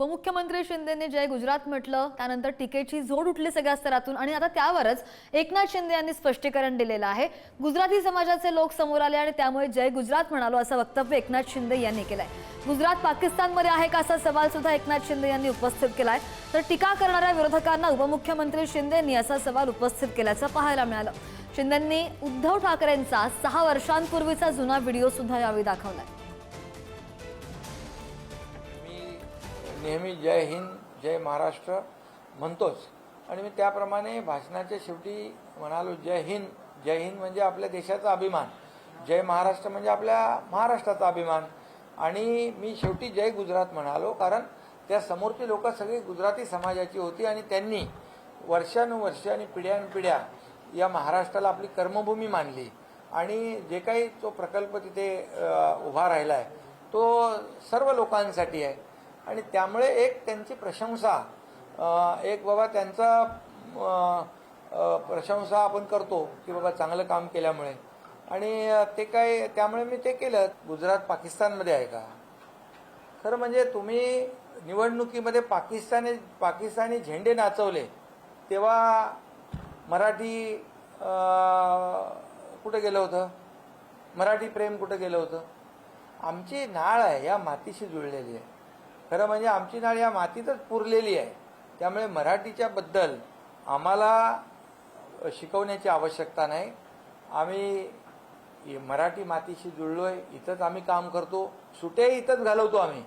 उपमुख्यमंत्री शिंदेने जय गुजरात म्हटलं त्यानंतर टीकेची झोड उठली सगळ्या स्तरातून आणि आता त्यावरच एकनाथ शिंदे यांनी स्पष्टीकरण दिलेलं आहे. गुजराती समाजाचे लोक समोर आले आणि त्यामुळे जय गुजरात म्हणालो असं वक्तव्य एकनाथ शिंदे यांनी केलंय. गुजरात पाकिस्तानमध्ये आहे का असा सवाल सुद्धा एकनाथ शिंदे यांनी उपस्थित केलाय. तर टीका करणाऱ्या विरोधकांना उपमुख्यमंत्री शिंदेंनी असा सवाल उपस्थित केल्याचं पाहायला मिळालं. शिंदेंनी उद्धव ठाकरेंचा सहा वर्षांपूर्वीचा जुना व्हिडिओ सुद्धा यावेळी दाखवलाय. नेहमी जय हिंद जय महाराष्ट्र म्हणतोच. आणि मी त्याप्रमाणे भाषणाच्या शेवटी म्हणालो जय हिंद. जय हिंद म्हणजे आपल्या देशाचा अभिमान. जय महाराष्ट्र म्हणजे आपल्या महाराष्ट्राचा अभिमान. आणि मी शेवटी जय गुजरात म्हणालो कारण त्या समोरची लोक सगळी गुजराती समाजाची होती आणि त्यांनी वर्षानुवर्ष आणि पिढ्यानपिढ्या या महाराष्ट्राला आपली कर्मभूमी मानली. आणि जे काही तो प्रकल्प तिथे उभा राहिला आहे तो सर्व लोकांसाठी आहे. आणि त्यामुळे एक त्यांची प्रशंसा एक बाबा त्यांचा प्रशंसा आपण करतो की बाबा चांगलं काम केल्यामुळे. आणि ते काय त्यामुळे मी ते केलं. गुजरात पाकिस्तानमध्ये आहे का? खरं म्हणजे तुम्ही निवडणुकीमध्ये पाकिस्तानी पाकिस्तानी झेंडे नाचवले तेव्हा मराठी कुठं गेलं होतं? मराठी प्रेम कुठं गेलं होतं? आमची नाळ आहे या मातीशी जुळलेली आहे. खरं म्हणजे आमची नाळ या मातीतच पुरलेली आहे. त्यामुळे मराठीच्या बद्दल आम्हाला शिकवण्याची आवश्यकता नाही. आम्ही मराठी मातीशी जुळलोय इथंच आम्ही काम करतो सुटे इथंच घालवतो आम्ही.